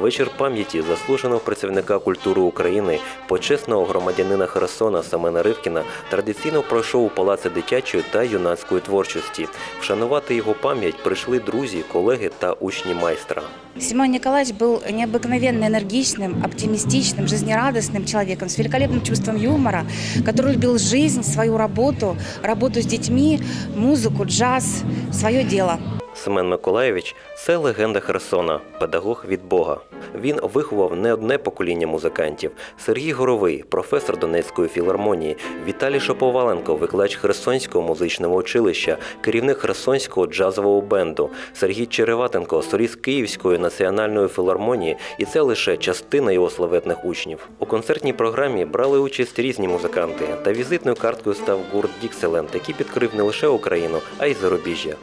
Вечір пам'яті заслуженого працівника культури України, почесного громадянина Херсона Семена Ривкіна традиційно пройшов у палаці дитячої та юнацької творчості. Вшанувати його пам'ять прийшли друзі, колеги та учні майстра. Семен Николаевич был необыкновенно энергичным, оптимистичным, жизнерадостным человеком с великолепным чувством юмора, который любил жизнь, свою работу, работу с детьми, музыку, джаз, свое дело. Семен Миколаєвич це легенда Херсона, педагог від Бога. Він виховав не одне покоління музикантів: Сергій Горовий, професор Донецької філармонії, Віталій Шаповаленко, викладач Херсонського музичного училища, керівник Херсонського джазового бенду, Сергій Череватенко, соліст Київської національної філармонії, і це лише частина його славетних учнів. У концертній програмі брали участь різні музиканти, та візитною карткою став гурт Дікселент, який підкрив не лише Україну, а й зарубіжжя.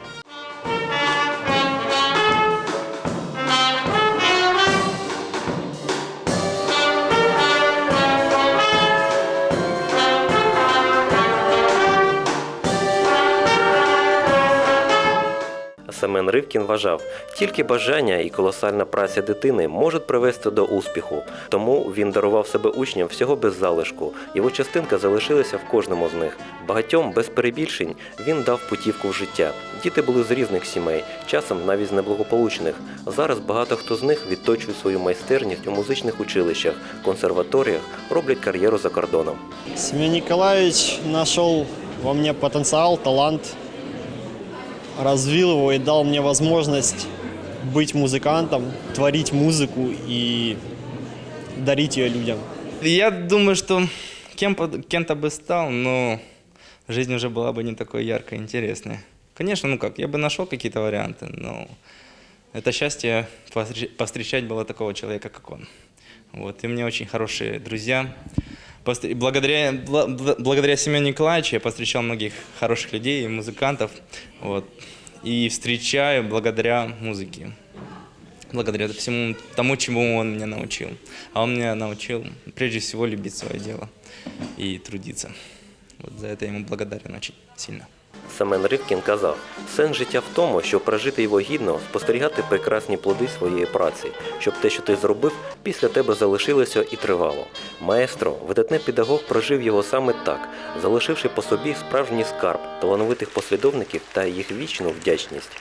Семен Ривкін вважав, тільки бажання і колосальна праця дитини можуть привести до успіху. Тому він дарував себе учням всього без залишку. Його частинка залишилася в кожному з них. Багатьом без перебільшень він дав путівку в життя. Діти були з різних сімей, часом навіть з неблагополучних. Зараз багато хто з них відточує свою майстерність у музичних училищах, консерваторіях, роблять кар'єру за кордоном. Семен Николаевич нашел во мне потенциал, талант, развил его и дал мне возможность быть музыкантом, творить музыку и дарить ее людям. Я думаю, что кем, кем-то бы стал, но жизнь уже была бы не такой яркой и интересной. Конечно, ну как, я бы нашел какие-то варианты, но это счастье повстр- повстречать было такого человека, как он. Вот, и у меня очень хорошие друзья. Благодаря, бла- бла- благодаря Семену Николаевичу я повстречал многих хороших людей, музыкантов. Вот, и встречаю благодаря музыке благодаря всему тому, чему он меня научил. А он меня научил прежде всего любить свое дело и трудиться. Вот за это я ему благодарен очень сильно. Семен Ривкін казав, сенс життя в тому, щоб прожити його гідно, спостерігати прекрасні плоди своєї праці, щоб те, що ти зробив, після тебе залишилося і тривало. Маестро, видатний педагог, прожив його саме так, залишивши по собі справжній скарб талановитих послідовників та їх вічну вдячність.